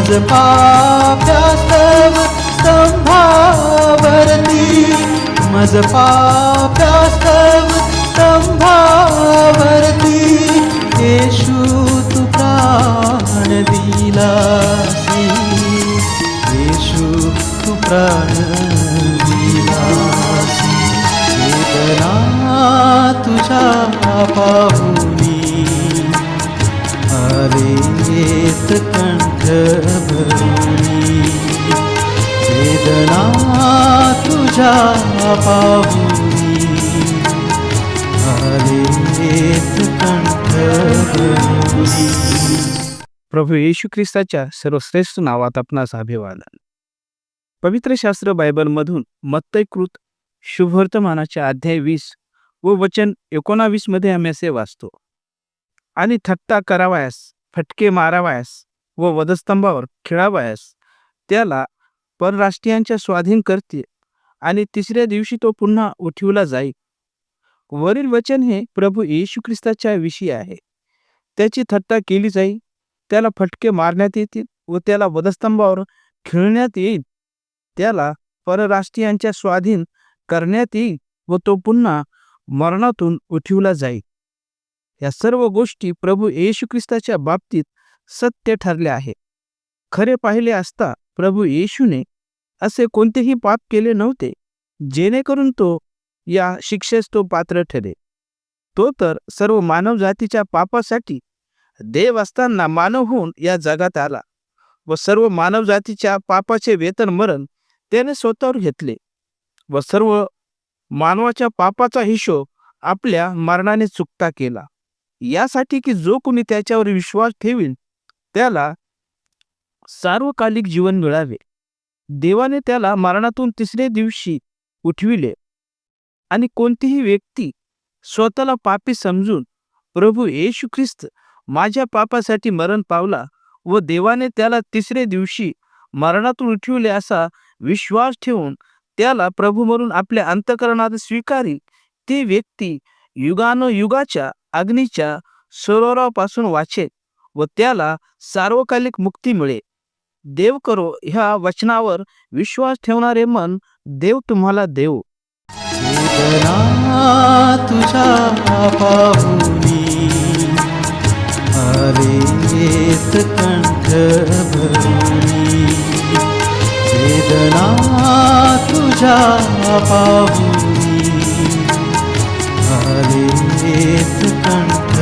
मज पाप्यास्तव स्तंभावरती. मज पाप्यास्तव स्तंभावरती. येशू तू प्राण दिलासी. येशू तू प्राण दिलासी. वेदना तुझा पाहुनी वेदना तुझ्या पाहुनी. प्रभू येशू ख्रिस्ताच्या सर्वश्रेष्ठ नावात आपणास अभिवादन. पवित्र शास्त्र बायबलमधून मत्तयकृत शुभवर्तमानाच्या अध्याय वीस व वचन एकोणावीसमध्ये आम्ही असे वाचतो. आणि थट्टा करावयास फटके मारावयास व वधस्तंभावर खेळावयास त्याला परराष्ट्रीयांच्या स्वाधीन करते आणि तिसऱ्या दिवशी तो पुन्हा उठिवला जाईल. वरील वचन हे प्रभू येशू ख्रिस्ताच्या विषयी आहे. त्याची थट्टा केली जाईल त्याला फटके मारण्यात येतील व त्याला वधस्तंभावर खेळण्यात येईल. त्याला परराष्ट्रीयांच्या स्वाधीन करण्यात येईल व तो पुन्हा मरणातून उठिवला जाईल. या सर्व गोष्टी प्रभू येशू ख्रिस्ताच्या बाबतीत सत्य ठरल्या आहे खरे पाहिले असता प्रभू येशूने असे कोणतेही पाप केले नव्हते. जेणेकरून तो या शिक्षेस तो पात्र ठरे तो तर सर्व मानव जातीच्या पापासाठी देव असताना मानव होऊन या जगात आला व सर्व मानव जातीच्या पापाचे वेतन मरण त्याने स्वतःवर घेतले व सर्व मानवाच्या पापाचा हिशोब आपल्या मरणाने चुकता केला. यासाठी की जो कोणी त्याच्यावर विश्वास ठेवील त्याला सार्वकालिक जीवन मिळावे. देवाने त्याला मरणातून तिसऱ्या दिवशी उठविले. आणि कोणतीही व्यक्ती स्वतःला पापी समजून प्रभू येशू ख्रिस्त माझ्या पापासाठी मरण पावला व देवाने त्याला तिसऱ्या दिवशी मरणातून उठविले असा विश्वास ठेवून त्याला प्रभू म्हणून आपल्या अंतकरणात स्वीकारी ती व्यक्ती युगानुयुगाच्या अग्नीच्या सरोवरापासून वाचेल व त्याला सार्वकालिक मुक्ती मिळे देव करो ह्या वचनावर विश्वास ठेवणारे मन देव तुम्हाला देव. वेदना तुझ्या पाहुनी कंठ